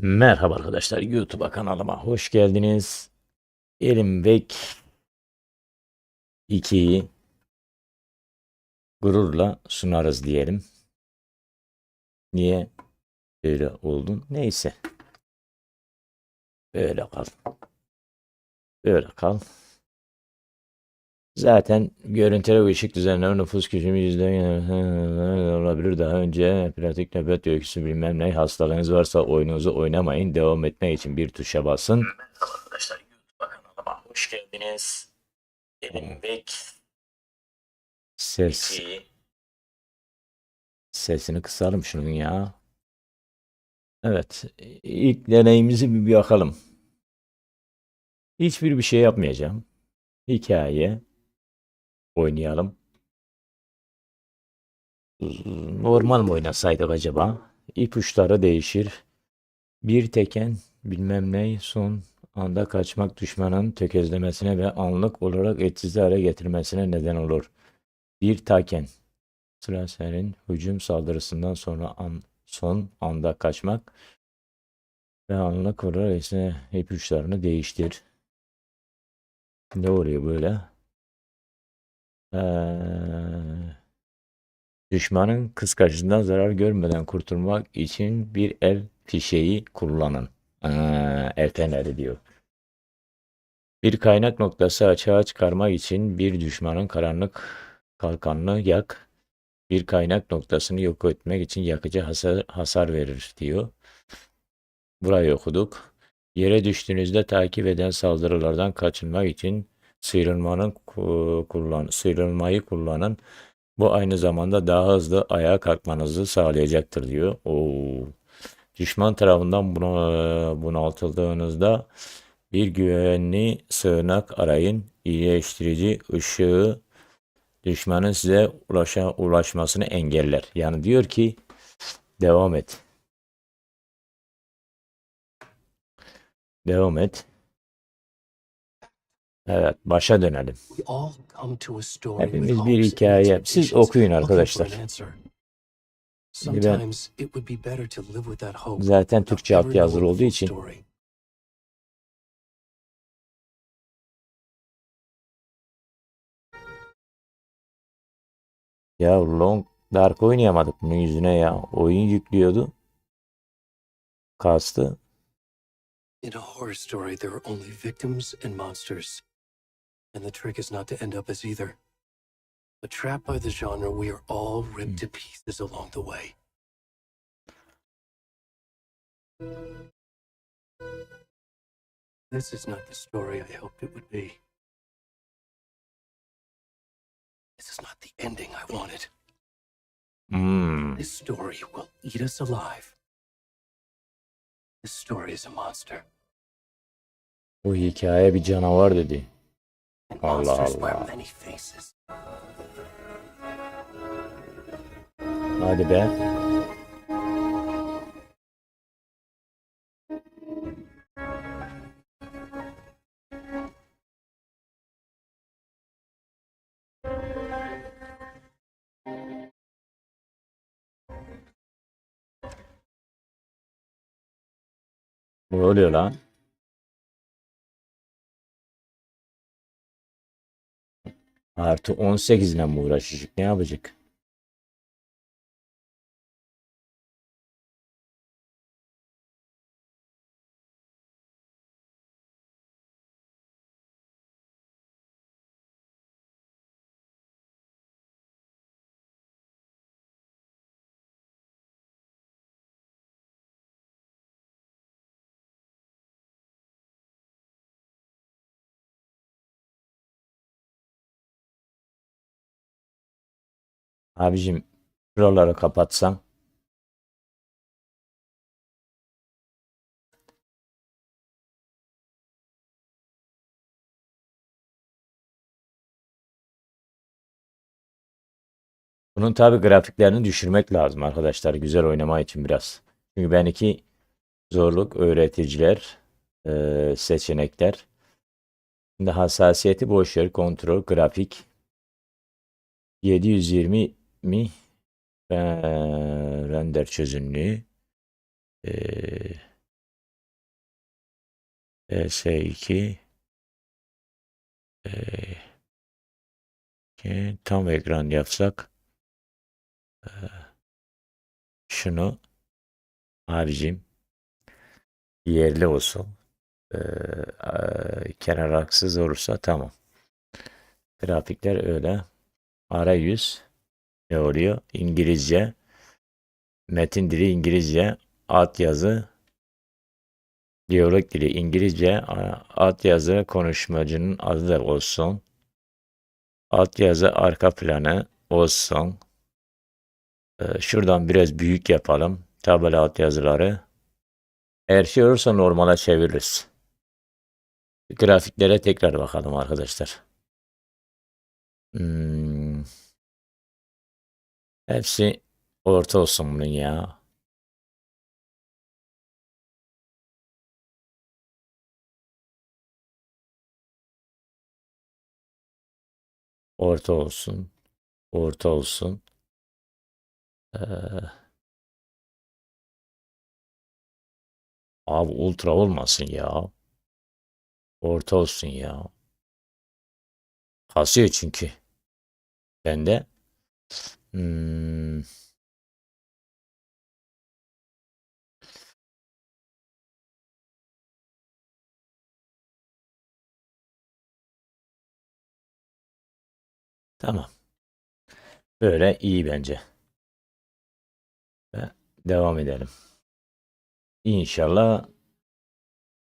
Merhaba arkadaşlar YouTube kanalıma hoş geldiniz. Elim Vek 2'yi gururla sunarız diyelim. Niye böyle oldu? Neyse. Böyle kal. Böyle kal. Zaten görüntülü ve ışık düzenleme nüfus gücümü yüzde olabilir. Daha önce pratik nöbet öyküsü bilmem ne hastalığınız varsa oyununuzu oynamayın. Devam etmek için bir tuşa basın. Arkadaşlar YouTube kanalıma hoş geldiniz. Elim Bek. Ses. Sesini kısalım şunun ya. Evet. ilk deneyimizi bir bakalım. Hiçbir bir şey yapmayacağım. Hikaye oynayalım. Normal mı oynasaydık acaba? İpuçları değişir. Bir teken bilmem ne son anda kaçmak düşmanın tökezlemesine ve anlık olarak etkisiz hale getirmesine neden olur. Bir taken Slasher'in hücum saldırısından sonra an, son anda kaçmak ve anlık olarak ise ipuçlarını değiştir. Ne oluyor böyle? Eee, düşmanın kıskacından zarar görmeden kurtulmak için bir el fişeği kullanın. Eee, el feneri diyor. Bir kaynak noktası açığa çıkarmak için bir düşmanın karanlık kalkanını yak. Bir kaynak noktasını yok etmek için yakıcı hasar, hasar verir diyor. Burayı okuduk. Yere düştüğünüzde takip eden saldırılardan kaçınmak için sıyrılmanın ku- kullan sıyrılmayı kullanın. Bu aynı zamanda daha hızlı ayağa kalkmanızı sağlayacaktır diyor. Oo. Düşman tarafından buna, bunaltıldığınızda bir güvenli sığınak arayın. İyileştirici ışığı düşmanın size ulaşa, ulaşmasını engeller. Yani diyor ki devam et. Devam et. Evet, başa dönelim. Hepimiz bir hikaye. Siz okuyun arkadaşlar. Ben- Zaten Türkçe altyazılı knowing olduğu için ya Long Dark oynayamadık bunun yüzüne ya. Oyun yüklüyordu. Kastı. In a horror story, there are only victims and monsters. And the trick is not to end up as either. But trapped by the genre, we are all ripped to pieces along the way. This is not the story I hoped it would be. This is not the ending I wanted. Hmm. This story will eat us alive. This story is a monster. Bu hikaye bir canavar dedi. And Allah monsters wear Allah. many faces. Hadi be. Ne oluyor lan? Artı 18 ile mi uğraşacak? Ne yapacak? Abicim şuraları kapatsan. Bunun tabi grafiklerini düşürmek lazım arkadaşlar. Güzel oynama için biraz. Çünkü ben iki zorluk öğreticiler eee, seçenekler. Şimdi hassasiyeti boş ver. Kontrol, grafik. 720 mi? Eee, render çözünürlüğü. Eee PS2 e, ki tam ekran yapsak e, şunu abicim yerli olsun e, e, kenar haksız olursa tamam grafikler öyle arayüz ne oluyor? İngilizce metin dili İngilizce alt yazı diyalog dili İngilizce alt yazı konuşmacının adı da olsun. Alt yazı arka planı olsun. Ee, şuradan biraz büyük yapalım tabela alt yazıları. Eğer şey olursa normale çeviririz. Grafiklere tekrar bakalım arkadaşlar. Hmm. Hepsi orta olsun bunun ya. Orta olsun orta olsun. Ee, abi ultra olmasın ya. Orta olsun ya. Kasıyor çünkü. Bende hmm, tamam. Böyle iyi bence. Ve devam edelim. İnşallah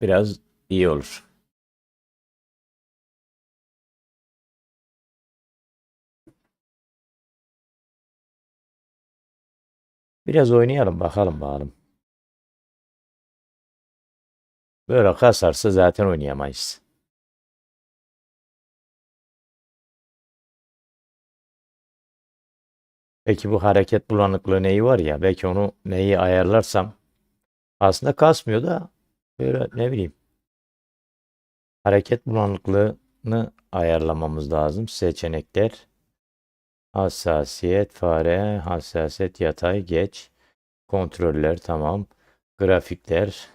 biraz iyi olur biraz oynayalım bakalım bakalım. Böyle kasarsa zaten oynayamayız. Peki bu hareket bulanıklığı neyi var ya? Belki onu neyi ayarlarsam. Aslında kasmıyor da böyle ne bileyim. Hareket bulanıklığını ayarlamamız lazım. Seçenekler hassasiyet fare hassasiyet yatay geç. Kontroller tamam. Grafikler.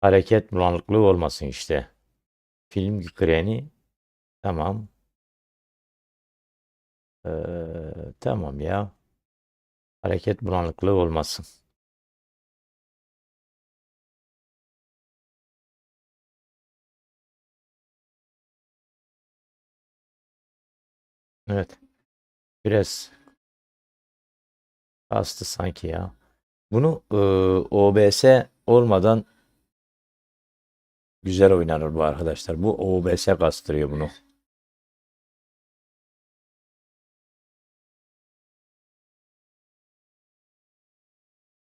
Hareket bulanıklığı olmasın işte. Film kreni. Tamam. Ee, tamam ya. Hareket bulanıklığı olmasın. Evet. Biraz kastı sanki ya. Bunu e, OBS olmadan güzel oynanır bu arkadaşlar. Bu OBS kastırıyor bunu.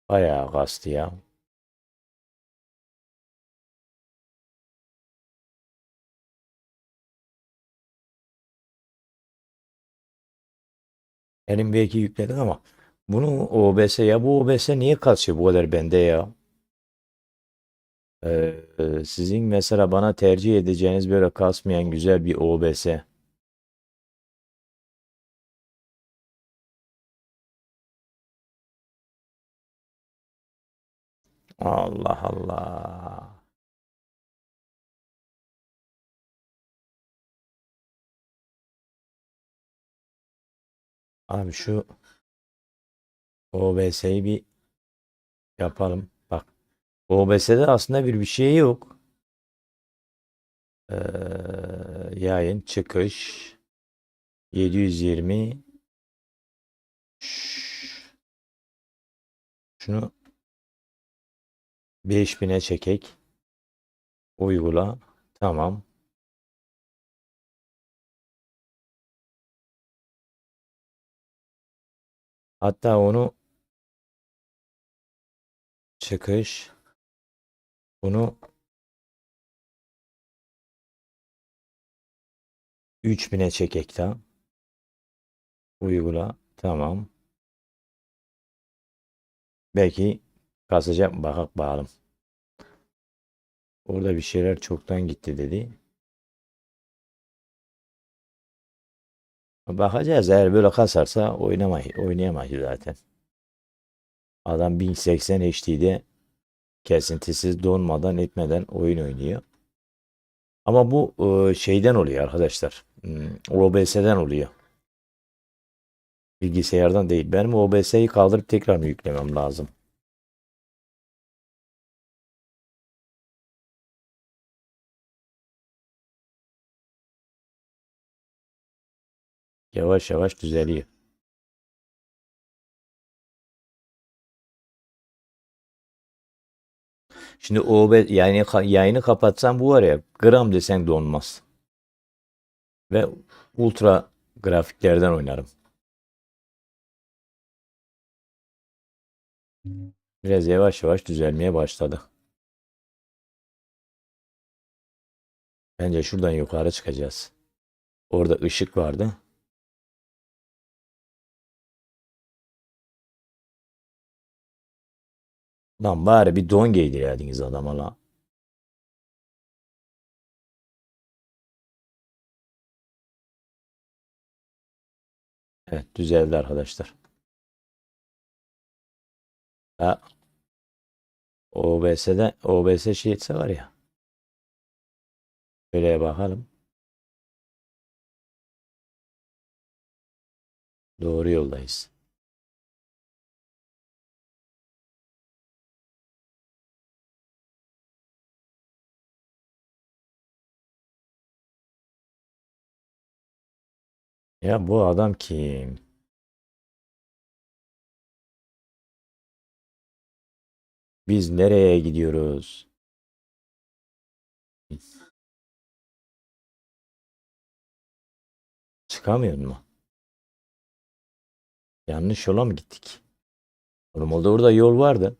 Bayağı kastı ya. Elim belki yükledik ama bunu OBS ya bu OBS niye kasıyor bu kadar bende ya? Ee, sizin mesela bana tercih edeceğiniz böyle kasmayan güzel bir OBS. Allah Allah. Abi şu OBS'yi bir yapalım. Bak OBS'de aslında bir bir şey yok. Ee, yayın çıkış 720 Şş. şunu 5000'e çekek. Uygula. Tamam. Hatta onu çıkış bunu 3000'e çekek daha. Uygula. Tamam. Belki kasacak? Bakak bakalım. Orada bir şeyler çoktan gitti dedi. Bakacağız eğer böyle kasarsa oynamayı oynayamayız zaten. Adam 1080 HD'de Kesintisiz donmadan etmeden oyun oynuyor. Ama bu e, şeyden oluyor arkadaşlar. Hmm, OBS'den oluyor. Bilgisayardan değil. Benim OBS'yi kaldırıp tekrar mı yüklemem lazım? Yavaş yavaş düzeliyor. Şimdi OB yani yayını kapatsam bu var ya gram desen donmaz. Ve ultra grafiklerden oynarım. Biraz yavaş yavaş düzelmeye başladı. Bence şuradan yukarı çıkacağız. Orada ışık vardı. Lan bari bir don giydirerdiniz adama la. Evet düzeldi arkadaşlar. Ha, OBS'de OBS şeyse var ya. Şöyle bakalım. Doğru yoldayız. Ya bu adam kim? Biz nereye gidiyoruz? Çıkamıyor mu? Yanlış yola mı gittik? Normalde orada yol vardı.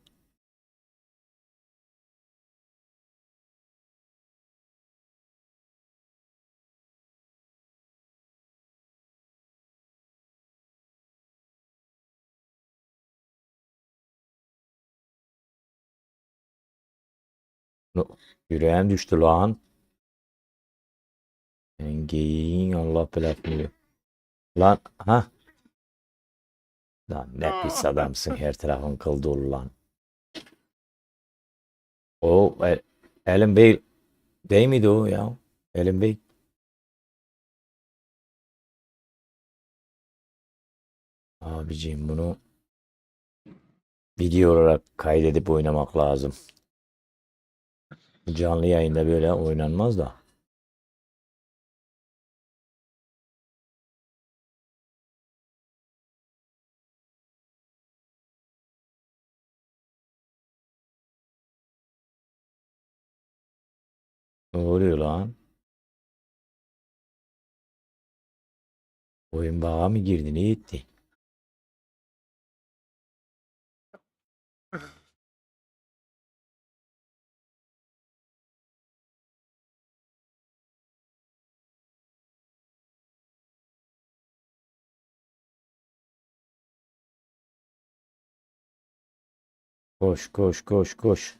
Yüreğim düştü lan. Senin geyiğin Allah belasını. Lan ha. Lan ne pis adamsın her tarafın kıl dolu lan. O El- Ellen Bey değil miydi o ya? Ellen Bey. Abiciğim bunu video olarak kaydedip oynamak lazım. Canlı yayında böyle oynanmaz da. Ne oluyor lan? Oyun bağa mı girdi? Ne gitti? Koş koş koş koş.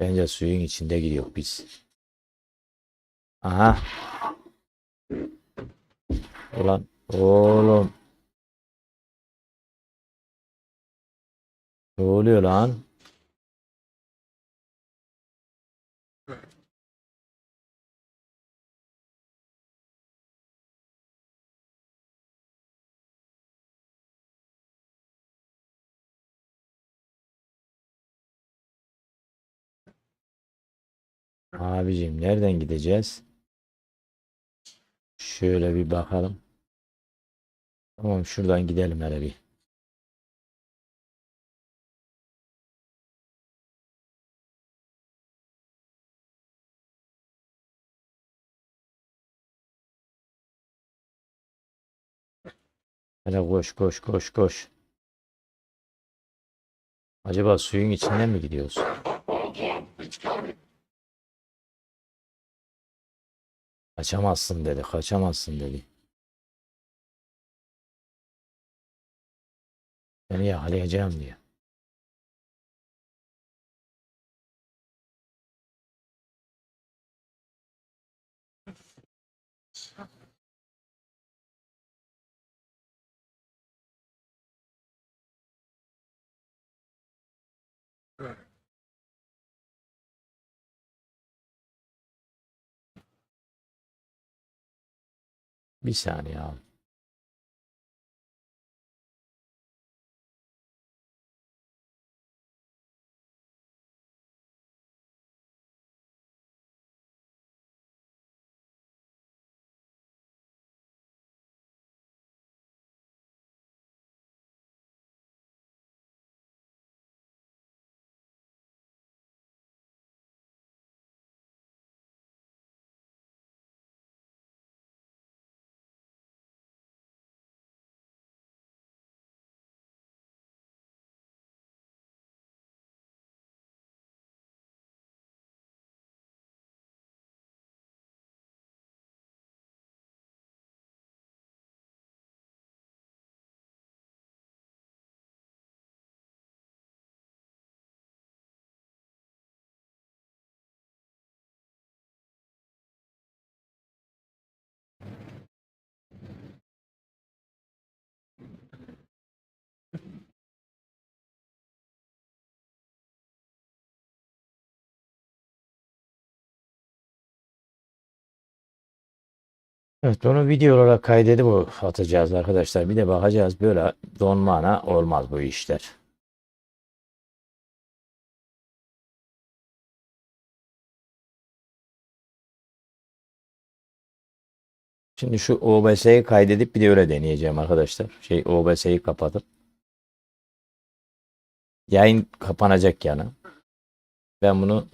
Bence suyun içinde gidiyor biz. Aha. Ulan oğlum. Ne oluyor lan? Abicim nereden gideceğiz? Şöyle bir bakalım. Tamam şuradan gidelim hele bir. Hele koş koş koş koş. Acaba suyun içinden mi gidiyoruz? Kaçamazsın dedi, kaçamazsın dedi. Seni yakalayacağım diyor. Bir saniye abi. Evet bunu video olarak kaydedip atacağız arkadaşlar. Bir de bakacağız böyle donmana olmaz bu işler. Şimdi şu OBS'yi kaydedip bir de öyle deneyeceğim arkadaşlar. Şey OBS'yi kapatıp. Yayın kapanacak yani. Ben bunu